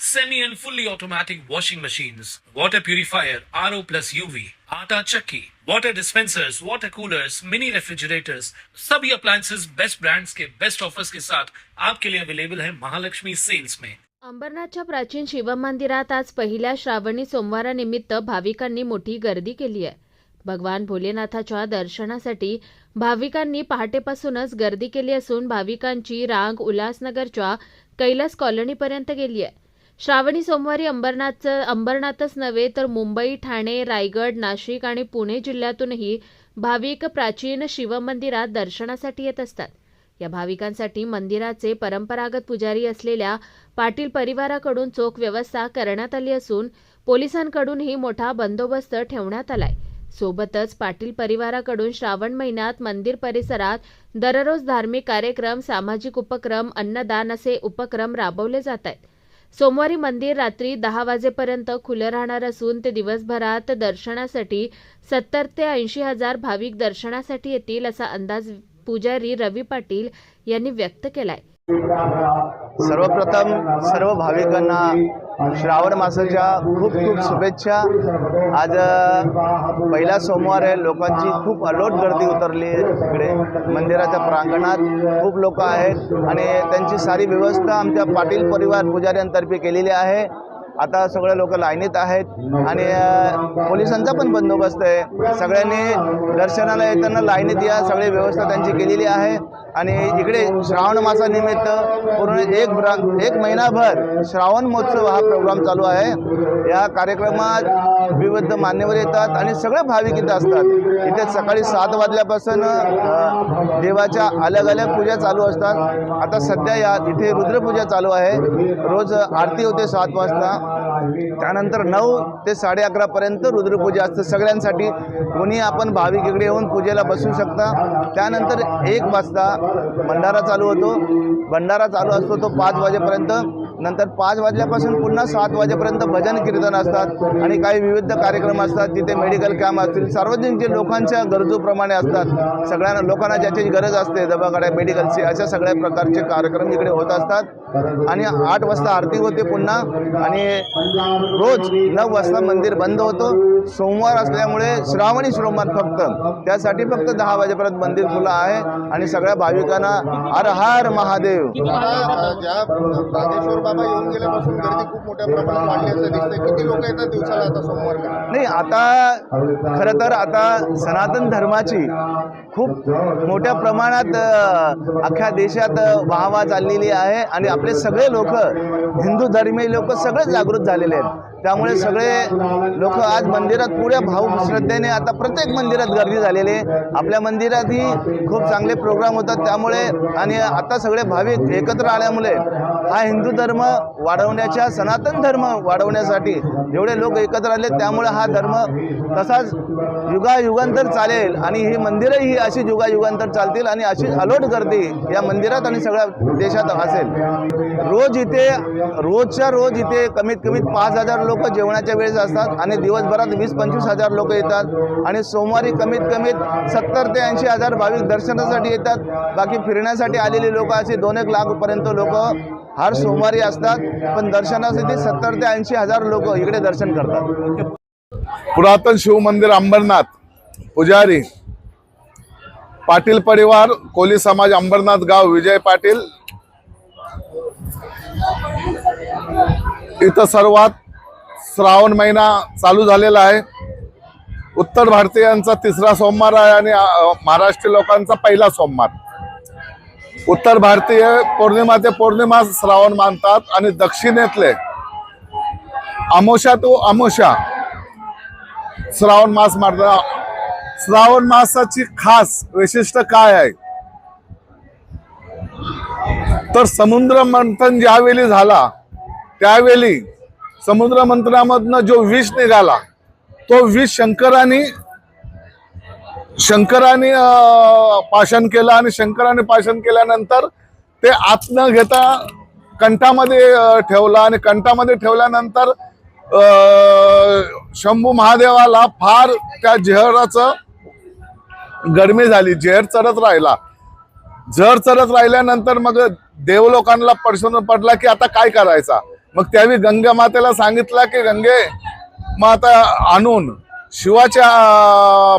semi and fully automatic washing machines, water purifier, RO plus UV, आटा चक्की, water dispensers, water coolers, mini refrigerators, सभी appliances best brands के best offers के साथ आपके लिए अवेलेबल है महालक्ष्मी सेल्स में अंबरनाथच्या प्राचीन शिवमंदिरात आज पहिल्या श्रावणी सोमवारानिमित्त भाविकांनी मोठी गर्दी केली आहे. भगवान भोलेनाथाच्या दर्शनासाठी भाविकांनी पहाटेपासूनच गर्दी केली असून भाविकांची रांग उल्हासनगरच्या कैलास कॉलनीपर्यंत गेली आहे. श्रावणी सोमवारी अंबरनाथचं अंबरनाथच नव्हे तर मुंबई ठाणे रायगड नाशिक आणि पुणे जिल्ह्यातूनही भाविक प्राचीन शिवमंदिरात दर्शनासाठी येत असतात. या भाविकांसाठी मंदिराचे परंपरागत पुजारी असलेल्या पाटील परिवाराकडून चोख व्यवस्था करण्यात आली असून पोलिसांकडूनही मोठा बंदोबस्त ठेवण्यात आलाय. सोबतच पाटील परिवाराकडून श्रावण महिन्यात मंदिर परिसरात दररोज धार्मिक कार्यक्रम सामाजिक उपक्रम अन्नदान असे उपक्रम राबवले जात आहेत. सोमवारी मंदिर रात्री दहा वाजेपर्यंत खुलं राहणार असून ते दिवसभरात दर्शनासाठी सत्तर ते ऐंशी हजार भाविक दर्शनासाठी येतील असा अंदाज पुजारी रवी पाटील यांनी व्यक्त केलाय. सर्वप्रथम सर्व भाविकांना श्रावण मासाच्या खूप खूप शुभेच्छा. आज पहिला सोमवार आहे लोकांची खूप अलोट गर्दी उतरली आहे इकडे. मंदिराच्या प्रांगणात खूप लोक आहेत आणि त्यांची सारी व्यवस्था आमच्या पाटील परिवार पुजाऱ्यांतर्फे केलेली आहे. आता सगळे लोक लाईनीत आहेत आणि पोलिसांचा पण बंदोबस्त आहे. सगळ्यांनी दर्शनाला येताना लाईनीत या सगळी व्यवस्था त्यांची केलेली आहे. आणि इकडे श्रावण मासानिमित्त पूर्ण एक एक महिनाभर श्रावण महोत्सव हा प्रोग्राम चालू आहे. या कार्यक्रमात विविध मान्यवर येतात आणि सगळे भाविक इथे असतात. इथे सकाळी सात वाजल्यापासून देवाच्या अलग अलग पूजा चालू असतात. आता सध्या या इथे रुद्रपूजा चालू आहे. रोज आरती होते सात वाजता. त्यानंतर नऊ ते साडे अकरापर्यंत रुद्रपूजा असते. सगळ्यांसाठी कोणी आपण भाविक इकडे येऊन पूजेला बसू शकता. त्यानंतर एक वाजता भंडारा चालू होतो. भंडारा चालू असतो तो पाच वाजेपर्यंत. नंतर पाच वाजल्यापासून पुन्हा सात वाजेपर्यंत भजन कीर्तन असतात आणि काही विविध कार्यक्रम असतात. तिथे मेडिकल कॅम्प असतील. सार्वजनिक जे लोकांच्या गरजूप्रमाणे असतात सगळ्यांना लोकांना ज्याची गरज असते दबागड्या मेडिकलची अशा सगळ्या प्रकारचे कार्यक्रम इकडे होत असतात. आणि आठ वाजता आरती होते पुन्हा. आणि रोज नऊ वाजता मंदिर बंद होतं. सोमवार असल्यामुळे श्रावणी सोमवार फक्त. त्यासाठी फक्त दहा वाजेपर्यंत मंदिर खुलं आहे आणि सगळ्या भाविकांना हर हर महादेव. नाही आता खरं तर आता सनातन धर्माची खूप मोठ्या प्रमाणात अख्ख्या देशात वाहवा चाललेली आहे आणि आपले सगळे लोक हिंदू धर्मीय लोक सगळे जागृत झालेले आहेत त्यामुळे सगळे लोक आज मंदिरात पुऱ्या भाऊ श्रद्धेने आता प्रत्येक मंदिरात गर्दी झालेली आहे. आपल्या मंदिरातही खूप चांगले प्रोग्राम होतात. त्यामुळे आणि आता सगळे भाविक एकत्र आल्यामुळे हा हिंदू धर्म वाढवण्याच्या सनातन धर्म वाढवण्यासाठी जेवढे लोक एकत्र आले त्यामुळे हा धर्म तसाच युगायुगांतर चालेल आणि ही मंदिरं ही अशी युगायुगांतर चालतील आणि अशी अलोट गर्दी या मंदिरात आणि सगळ्या देशात असेल. रोज इथे रोजच्या रोज इथे कमीत कमीत पाच हजार लोक जेवणाच्या वेळेस असतात आणि दिवसभरात वीस पंचवीस हजार लोक येतात आणि सोमवारी कमीत कमीत सत्तर ते ऐंशी हजार भाविक दर्शनासाठी येतात. बाकी फिरण्यासाठी आलेली लोक असे दोन एक लाखपर्यंत लोक हर सोमवारी असतात. पण दर्शनासाठी सत्तर ते ऐंशी हजार लोक इकडे दर्शन करतात. पुरातन शिवमंदिर अंबरनाथ पुजारी पाटील परिवार कोली समाज अंबरनाथ गाव विजय पाटील. इथं सर्वात श्रावण महिना चालू झालेला आहे. उत्तर भारतीयांचा तिसरा सोमवार आहे आणि महाराष्ट्रीय लोकांचा पहिला सोमवार. उत्तर भारतीय पौर्णिमा ते पौर्णिमा श्रावण मानतात आणि दक्षिणेतले अमोशा तो अमोशा श्रावण मास मारतात श्रावण मासाची खास वैशिष्ट्य काय आहे? तर समुद्र मंथन ज्यावेळी झाला त्यावेळी समुद्र मंत्रामधनं जो विष निघाला तो विष शंकराने शंकराने पाषण केलं आणि शंकराने पाषण केल्यानंतर ते आत न घेता कंठामध्ये ठेवला आणि कंठामध्ये ठेवल्यानंतर शंभू महादेवाला फार त्या जेहराचं गरमी झाली जेहर चढत राहिला. झर चढत राहिल्यानंतर मग देवलोकांना प्रश्न पडला की आता काय करायचा? मग त्यावेळी गंगा मातेला सांगितलं की गंगे माता आणून शिवाच्या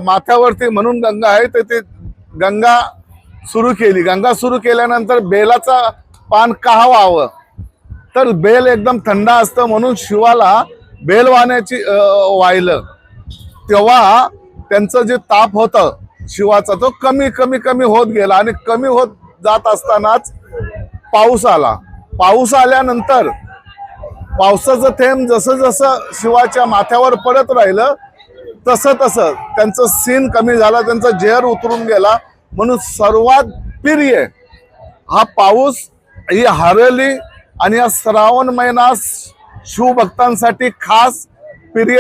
माथ्यावरती म्हणून गंगा आहे तर ते गंगा सुरू केली. गंगा सुरू केल्यानंतर बेलाचा पान का व्हावं? तर बेल एकदम थंड असतं म्हणून शिवाला बेल वाहण्याची वाहिलं. तेव्हा त्यांचं जे ताप होतं शिवाचा तो कमी कमी कमी होत गेला आणि कमी होत जात असतानाच पाऊस आला. पाऊस आल्यानंतर पावसाचं थेंब जसं जसं शिवाच्या माथ्यावर पडत राहिलं तसं तसं त्यांचं सीन कमी झाला त्यांचा जेर उतरून गेला. म्हणून सर्वात प्रिय हा पाऊस ही हरली आणि हा श्रावण महिना शिवभक्तांसाठी खास प्रिय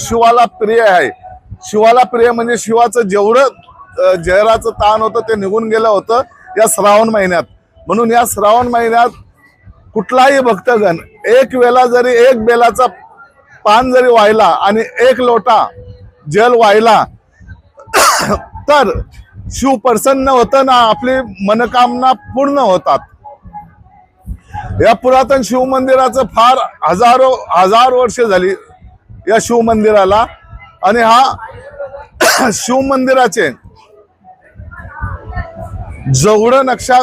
शिवाला प्रिय आहे. शिवाला प्रिय म्हणजे शिवाचं जेवढं जहराचं ताण होतं ते निघून गेलं होतं या श्रावण महिन्यात. म्हणून या श्रावण महिन्यात कुठलाही भक्तगण एक वेळा जरी एक बेलाचा पान जरी वाहिला आणि एक लोटा जल वाहिला तर शिव प्रसन्न होतं ना आपली मनकामना पूर्ण होतात. या पुरातन शिव मंदिराचं फार हजारो हजार वर्ष झाली या शिवमंदिराला. आणि हा शिव मंदिराचे जेवढं नक्षा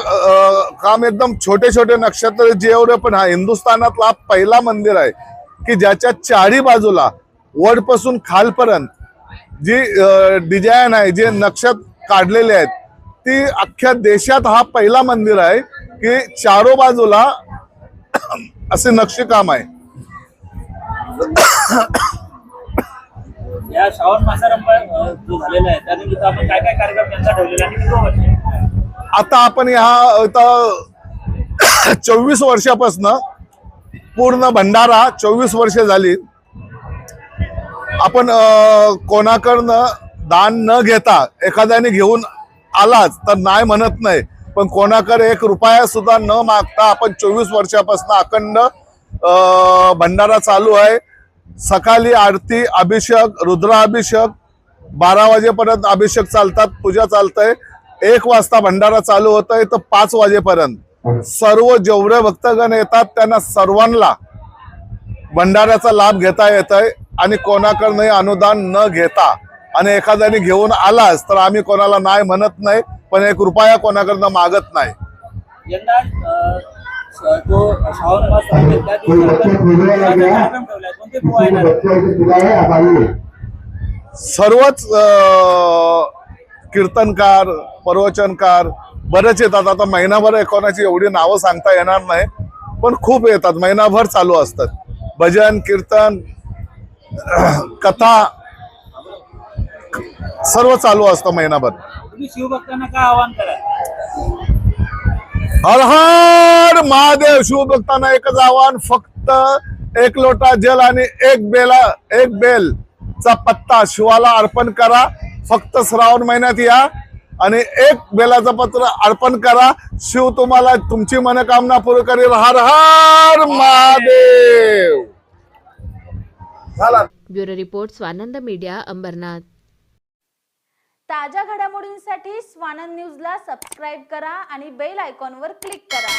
काम एकदम छोटे छोटे नक्षत्र जेवढे पण हा हिंदुस्थानातला पहिला मंदिर आहे की ज्याच्या चारी बाजूला वडपासून खालपर्यंत जी डिझाईन आहे जे नक्षत्र काढलेले आहेत ती अख्ख्या देशात हा पहिला मंदिर आहे की चारो बाजूला असे नक्षीकाम आहे. या श्रावण मासारंभ जो झालेला आहे त्यानिमित्त आपण काय काय कार्यक्रम यांचा ठेवलेला आहे आता आपण ह्या आता चोवीस वर्षापासनं पूर्ण भंडारा चोवीस वर्ष झाली. आपण कोणाकडनं दान न घेता एखाद्याने घेऊन आलाच तर नाही म्हणत नाही. पण कोणाकडे एक रुपया सुद्धा न मागता आपण चोवीस वर्षापासून अखंड भंडारा चालू आहे. सकाळी आरती अभिषेक रुद्राभिषेक बारा वाजेपर्यंत अभिषेक चालतात पूजा चालतंय. एक वाजता भंडारा चालू होत आहे तर पाच वाजेपर्यंत. सर्व जेवढे भक्तगण येतात त्यांना सर्वांना भंडाऱ्याचा लाभ घेता येत आहे आणि कोणाकडनंही अनुदान न घेता. आणि एखाद्याने घेऊन आलाच तर आम्ही कोणाला नाही म्हणत नाही पण एक रुपया कोणाकडनं मागत नाही. सर्वच कीर्तनकार प्रवचनकार बरेच येतात. आता महिनाभर कोणाची एवढी नावं सांगता येणार नाही पण खूप येतात. महिनाभर चालू असतात. भजन कीर्तन कथा सर्व चालू असतं महिनाभर. शिवभक्तांना काय आवाहन करा हर हर महादेव शिवभक्तांना एकच आव्हान फक्त एक लोटा जल आणि एक बेला एक बेल चा पत्ता शिवाला अर्पण करा. फक्त श्रावण महिन्यात या. आणि एक बेलाचं पत्र अर्पण करा. शिव तुम्हाला तुमची मनोकामना पूर्ण करेल हर हर महादेव. झाला. Bureau report Swanand media Ambernath. ताज्या घडामोडींसाठी स्वानंद न्यूजला सबस्क्राईब करा आणि बेल आयकॉनवर क्लिक करा.